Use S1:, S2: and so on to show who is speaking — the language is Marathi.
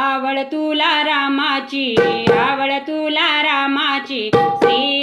S1: आवड तुला रामाची आवड तुला रामाची. श्री